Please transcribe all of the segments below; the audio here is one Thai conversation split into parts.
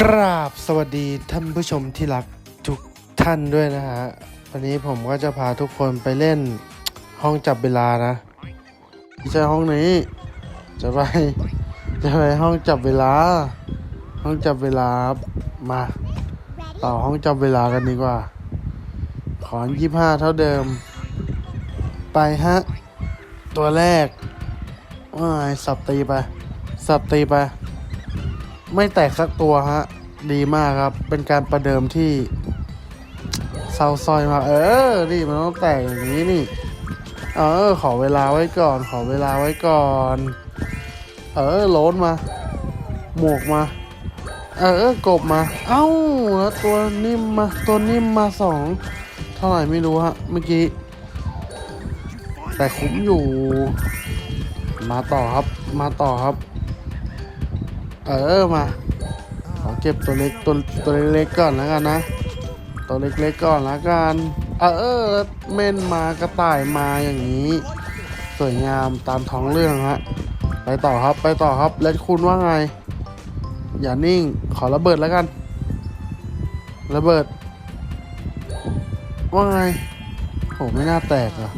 กราบสวัสดีท่านผู้ชมที่รักทุกท่านด้วยนะฮะ วันนี้ผมก็จะพาทุกคนไปเล่นห้องจับเวลานะไม่ใช่ห้องนี้ จะไปจะไปห้องจับเวลา ห้องจับเวลาครับมา ต่อห้องจับเวลากันดีกว่า ขอยี่ห้าเท่าเดิม ไปฮะ ตัวแรกว้ายสับตีไป สับตีไป ไม่แตกสักตัวฮะ ดีมากครับ เป็นการประเดิมที่เศร้าซอยมา เออ นี่มันต้องแตกอย่างนี้นี่ เออ ขอเวลาไว้ก่อน ขอเวลาไว้ก่อน เออโลนมา หมวกมา เออกบมา เอ้าแล้วตัวนิ่มมา ตัวนิ่มมาสอง เท่าไหร่ไม่รู้ฮะ เมื่อกี้ แต่คุ้มอยู่ มาต่อครับ มาต่อครับ เออมา ขอเก็บตัวเล็กตัวตัวเล็กๆก่อนแล้วกันนะ ตัวเล็กๆก่อนแล้วกัน เออเม่นมากระต่ายมาอย่างนี้ สวยงามตามท้องเรื่องฮะ ไปต่อครับไปต่อครับแล้วคุณว่าไง อย่านิ่งขอระเบิดแล้วกัน ระเบิด ว่าไงโหไม่น่าแตกอะ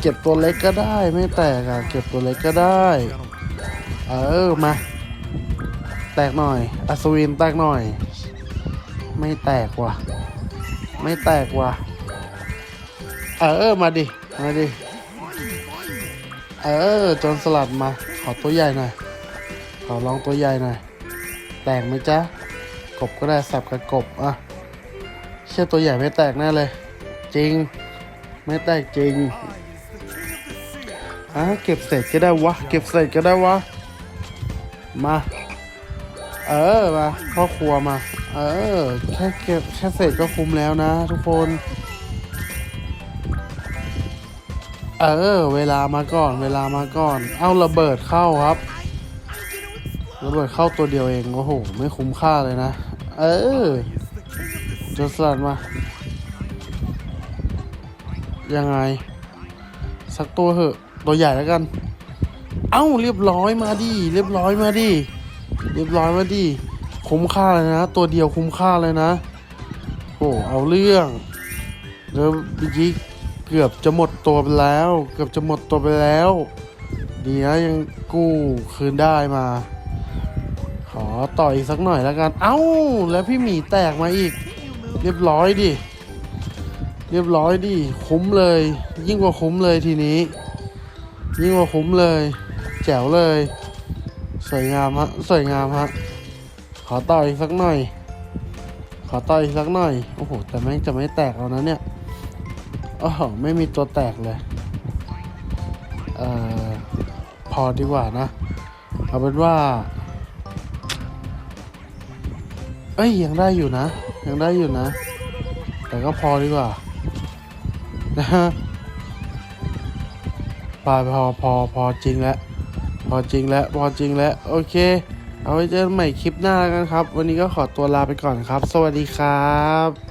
เก็บตัวเล็กก็ได้ไม่แตกอะเก็บตัวเล็กก็ได้ เออมา แตกหน่อย อัศวินแตกหน่อย ไม่แตกว่ะ ไม่แตกว่ะ เออ มาดิ มาดิ เออจนสลัดมา ขอตัวใหญ่หน่อย ขอลองตัวใหญ่หน่อย แตกไหมจ๊ะ กบก็ได้สับกับกบอะ เชื่อตัวใหญ่ไม่แตกแน่เลย จริง ไม่แตกจริงอะเก็บเศษก็ได้วะ เก็บเศษก็ได้วะ มา เออมาพ่อครัวมา เออ แค่เก็บแค่เสร็จก็คุ้มแล้วนะ ทุกคน เออ เวลามาก่อน เวลามาก่อน เอาระเบิดเข้าครับ ระเบิดเข้าตัวเดียวเอง โอ้โห ไม่คุ้มค่าเลยนะ เออจนสลัดมา ยังไง สักตัวเหอะ ตัวใหญ่แล้วกัน เอ้า เรียบร้อยมาดิ เรียบร้อยมาดิ เรียบร้อยมาดิคุ้มค่าเลยนะ ตัวเดียวคุ้มค่าเลยนะ โอ้เอาเรื่องแล้วเมื่อกี้เกือบจะหมดตัวไปแล้ว เกือบจะหมดตัวไปแล้วดีนะยังกู้คืนได้มา ขอต่ออีกสักหน่อยแล้วกัน เอ้า แล้วพี่หมีแตกมาอีก เรียบร้อยดิ เรียบร้อยดิ คุ้มเลย ยิ่งกว่าคุ้มเลยทีนี้ ยิ่งกว่าคุ้มเลย แจ๋วเลย สวยงามฮะ สวยงามฮะ ขอต่ออีกสักหน่อย ขอต่ออีกสักหน่อย โอ้โห แต่แม่งจะไม่แตกแล้วนะเนี่ยโอ้โหไม่มีตัวแตกเลย เอ่อ พอดีกว่านะ เอาเป็นว่า เอ้ย ยังได้อยู่นะ ยังได้อยู่นะ แต่ก็พอดีกว่า นะฮะพอพอพอพอจริงแล้ว พอจริงแล้วพอจริงแล้วโอเค เอาไว้เจอกันใหม่คลิปหน้าแล้วกันครับ วันนี้ก็ขอตัวลาไปก่อนครับ สวัสดีครับ